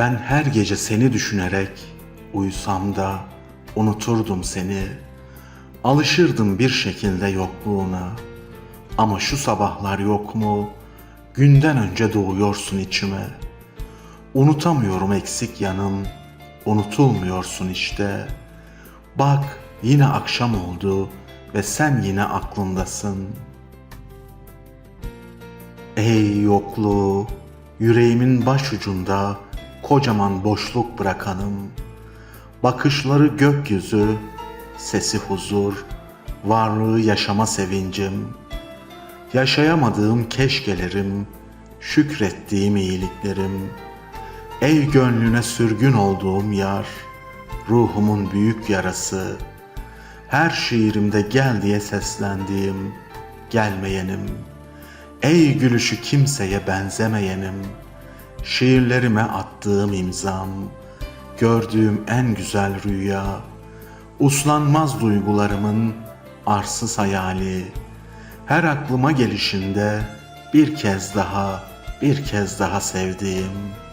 Ben her gece seni düşünerek uyusam da unuturdum seni. Alışırdım bir şekilde yokluğuna. Ama şu sabahlar yok mu? Günden önce doğuyorsun içime. Unutamıyorum eksik yanım. Unutulmuyorsun işte. Bak yine akşam oldu ve sen yine aklımdasın. Ey yokluğu, yüreğimin başucunda kocaman boşluk bırakanım. Bakışları gökyüzü, sesi huzur, varlığı yaşama sevincim. Yaşayamadığım keşkelerim, şükrettiğim iyiliklerim. Ey gönlüne sürgün olduğum yar, ruhumun büyük yarası. Her şiirimde gel diye seslendiğim, gelmeyenim. Ey gülüşü kimseye benzemeyenim. Şiirlerime attığım imzam, gördüğüm en güzel rüya, uslanmaz duygularımın arsız hayali. Her aklıma gelişinde bir kez daha, bir kez daha sevdiğim.''